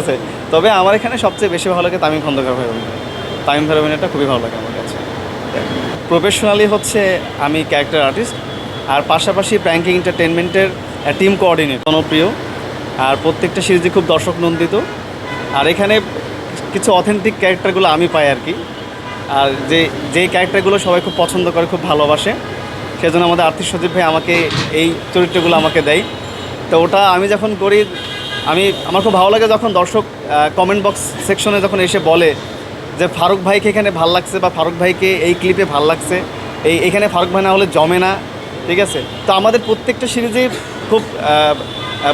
আছে। তবে আমার এখানে সবচেয়ে বেশি ভালো লাগে তামিম খন্দকার ভাই অভিনয়। তামিম ভাই অভিনয়টা খুবই ভালো লাগে আমার কাছে। প্রফেশনালি হচ্ছে আমি ক্যারেক্টার আর্টিস্ট আর পাশাপাশি প্র্যাঙ্কিং এন্টারটেনমেন্টের টিম কোঅর্ডিনেট জনপ্রিয়, আর প্রত্যেকটা সিরিজে খুব দর্শক নন্দিত আর এখানে কিছু অথেন্টিক ক্যারেক্টারগুলো আমি পাই আর কি। আর যে যে ক্যারেক্টারগুলো সবাই খুব পছন্দ করে, খুব ভালোবাসে, সেজন্য আমাদের আর্থিক সচিব ভাই আমাকে এই চরিত্রগুলো আমাকে দেয়। তো ওটা আমি যখন করি আমি, আমার খুব ভালো লাগে যখন দর্শক কমেন্ট বক্স সেকশনে যখন এসে বলে যে ফারুক ভাইকে এখানে ভালো লাগছে বা ফারুক ভাইকে এই ক্লিপে ভালো লাগছে, এই, এখানে ফারুক ভাই না হলে জমে না, ঠিক আছে? তো আমাদের প্রত্যেকটা সিরিজেই খুব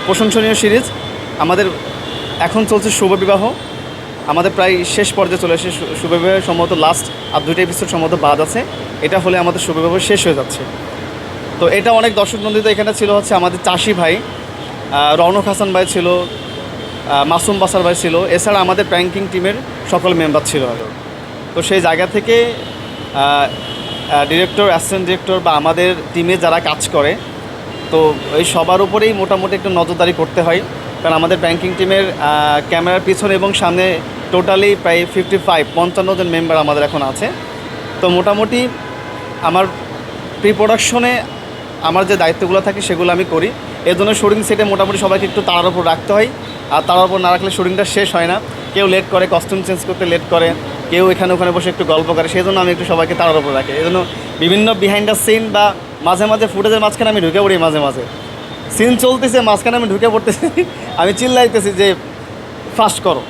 প্রশংসনীয় সিরিজ। আমাদের এখন চলছে শুভ বিবাহ আমাদের প্রায় শেষ পর্যায়ে চলে এসে শু- শুভ বিবাহ সম্ভবত লাস্ট আর দুইটা এপিসোড সম্ভবত বাদ আছে। এটা হলে আমাদের শুভ বিবাহ শেষ হয়ে যাচ্ছে। তো এটা অনেক দর্শক নন্দিত এখানে ছিল হচ্ছে আমাদের চাষি ভাই। রৌনক হাসান ভাই ছিল মাসুম বাসার ভাই ছিল, এছাড়া আমাদের প্র্যাঙ্কিং টিমের সকল মেম্বার ছিল আরও তো সেই জায়গা থেকে ডিরেক্টর অ্যাসিস্ট্যান্ট ডিরেক্টর বা আমাদের টিমে যারা কাজ করে, তো ওই সবার উপরেই মোটামুটি একটু নজরদারি করতে হয়। কারণ আমাদের ব্যাংকিং টিমের ক্যামেরার পিছনে এবং সামনে টোটালি প্রায় ফিফটি ফাইভ পঞ্চান্ন জন মেম্বার আমাদের এখন আছে। তো মোটামুটি আমার প্রি প্রোডাকশনে আমার যে দায়িত্বগুলো থাকে সেগুলো আমি করি। এর জন্য শুটিং সেটে মোটামুটি সবাইকে একটু তাড়ার উপর রাখতে হয়। আর তাড়ার উপর না রাখলে শুটিংটা শেষ হয় না। কেউ লেট করে কস্টিউম চেঞ্জ করতে লেট করে, কেউ এখানে ওখানে বসে একটু গল্প করে সেই জন্য আমি একটু সবাইকে তাড়ার উপর রাখি। এই জন্য বিভিন্ন বিহাইন্ড দ্য সিন বা মাঝে মাঝে ফুটেজের মাঝখানে আমি ঢুকে পড়ি মাঝে মাঝে। সিন চলতেছে, মাঝখানে আমি ঢুকে পড়তেছি। আমি চিল্লাইতেছি যে ফাস্ট করো।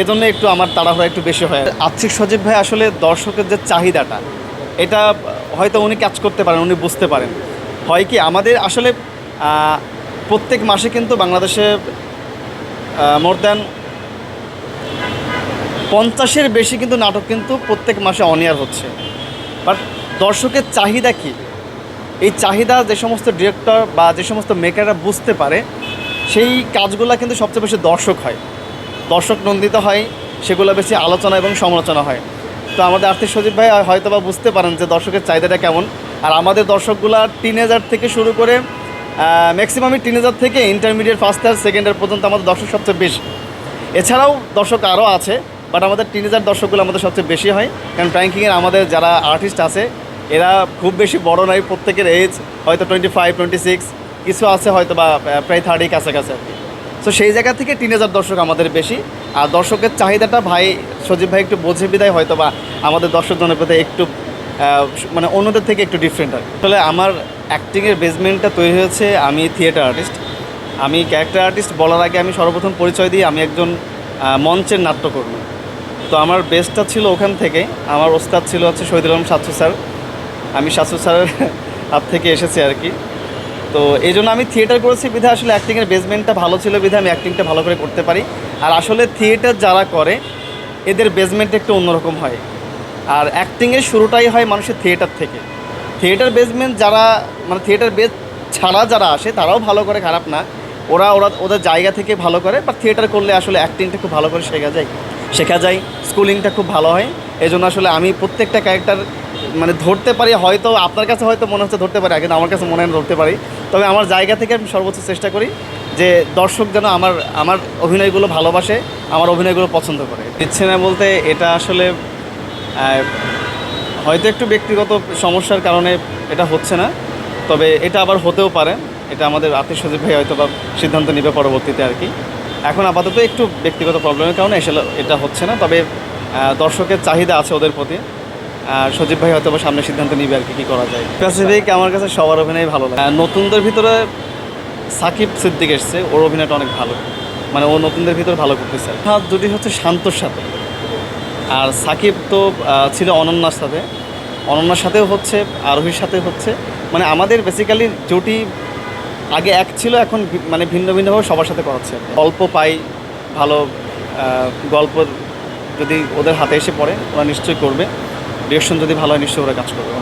এজন্য একটু আমার তাড়াহুড়া একটু বেশি হয়। আর্থিক সজীব ভাই আসলে দর্শকের যে চাহিদাটা, এটা হয়তো উনি কাজ করতে পারেন, উনি বুঝতে পারেন। হয় কি, আমাদের আসলে প্রত্যেক মাসে কিন্তু বাংলাদেশে মোর দ্যান পঞ্চাশের বেশি কিন্তু নাটক কিন্তু প্রত্যেক মাসে অনিয়ার হচ্ছে। বাট দর্শকের চাহিদা কি? এই চাহিদা যে সমস্ত ডিরেক্টর বা যে সমস্ত মেকাররা বুঝতে পারে, সেই কাজগুলো কিন্তু সবচেয়ে বেশি দর্শক হয়। দর্শক নন্দিত হয়, সেগুলো বেশি আলোচনা এবং সমালোচনা হয়। তো আমাদের আর্থিক সজীব ভাই হয়তো বা বুঝতে পারেন যে দর্শকের চাহিদাটা কেমন। আর আমাদের দর্শকগুলা টিনেজার থেকে শুরু করে ম্যাক্সিমামই টিনেজার থেকে intermediate first year second year পর্যন্ত আমাদের দর্শক সবচেয়ে বেশি। এছাড়াও দর্শক আরও আছে বাট আমাদের টিনেজার দর্শকগুলো আমাদের সবচেয়ে বেশি হয়, কারণ প্র্যাঙ্কিংয়ের আমাদের যারা আর্টিস্ট আছে, এরা খুব বেশি বড় নয়, প্রত্যেকের এজ হয়তো টোয়েন্টি ফাইভ টোয়েন্টি সিক্স কিছু আছে হয়তো বা প্রায় থার্টি কাছাকাছি আর কি। তো সেই জায়গা থেকে টিনেজার দর্শক আমাদের বেশি, আর দর্শকের চাহিদাটা ভাই সজীব ভাই একটু বোঝে বিদায় হয়তো বা আমাদের দর্শক জনের প্রতি একটু মানে অন্যদের থেকে একটু ডিফারেন্ট হয়। আসলে আমার অ্যাক্টিংয়ের বেসমেন্টটা তৈরি হয়েছে আমি থিয়েটার আর্টিস্ট আমি ক্যারেক্টার আর্টিস্ট বলার আগে আমি সর্বপ্রথম পরিচয় দিই, আমি একজন মঞ্চের নাট্যকর্মী। তো আমার বেস্টটা ছিল ওখান থেকে। আমার ওস্তাদ ছিল হচ্ছে শহীদুল আলম সাতসু স্যার। আমি সাতসু স্যারের হাত থেকে এসেছি আর কি। তো এই জন্য আমি থিয়েটার করেছি বিধে আসলে অ্যাক্টিংয়ের বেসমেন্টটা ভালো ছিল বিধে আমি অ্যাক্টিংটা ভালো করে করতে পারি। আর আসলে থিয়েটার যারা করে, এদের বেসমেন্ট একটু অন্যরকম হয়। আর অ্যাক্টিংয়ের শুরুটাই হয় মানুষের থিয়েটার থেকে। থিয়েটার বেসমেন্ট যারা মানে থিয়েটার বেস ছাড়া যারা আসে, তারাও ভালো করে খারাপ না। ওরা ওরা, ওদের জায়গা থেকে ভালো করে বা থিয়েটার করলে আসলে অ্যাক্টিংটা খুব ভালো করে শেখা যায়। শেখা যায় স্কুলিংটা খুব ভালো হয়। এই জন্য আসলে আমি প্রত্যেকটা ক্যারেক্টার মানে ধরতে পারি, হয়তো আপনার কাছে হয়তো মনে হচ্ছে ধরতে পারি কিন্তু আমার কাছে মনে হয় ধরতে পারি। তবে আমার জায়গা থেকে আমি সর্বোচ্চ চেষ্টা করি যে দর্শক যেন আমার আমার অভিনয়গুলো ভালোবাসে, আমার অভিনয়গুলো পছন্দ করে। ইচ্ছে না বলতে এটা আসলে হয়তো একটু ব্যক্তিগত সমস্যার কারণে এটা হচ্ছে না তবে এটা আবার হতেও পারে। এটা আমাদের আত্মীয় সজীব ভাই হয়তো বা সিদ্ধান্ত নেবে পরবর্তীতে আর কি। এখন আপাতত একটু ব্যক্তিগত প্রবলেমের কারণে এসে এটা হচ্ছে না তবে দর্শকের চাহিদা আছে ওদের প্রতি। আর সজীব ভাই হয়তো বা সামনে সিদ্ধান্ত নিবে আর কি কী করা যায়। স্পেসিফিক আমার কাছে সবার অভিনয় ভালো লাগে। নতুনদের ভিতরে সাকিব সিদ্দিক এসছে ওর অভিনয়টা অনেক ভালো। মানে ও নতুনদের ভিতরে ভালো করতেছে। হাত দুটি হচ্ছে শান্তর সাথে। আর সাকিব তো ছিল অনন্যার সাথে। অনন্যার সাথেও হচ্ছে, আরোহীর সাথে হচ্ছে। মানে আমাদের বেসিক্যালি জুটি আগে এক ছিল, এখন মানে ভিন্ন ভিন্নভাবে সবার সাথে করাচ্ছে। গল্প পাই, ভালো গল্প যদি ওদের হাতে এসে পড়ে, ওরা নিশ্চয়ই করবে। ডিরেকশন যদি ভালো হয়, নিশ্চয়ই ওরা কাজ করবে।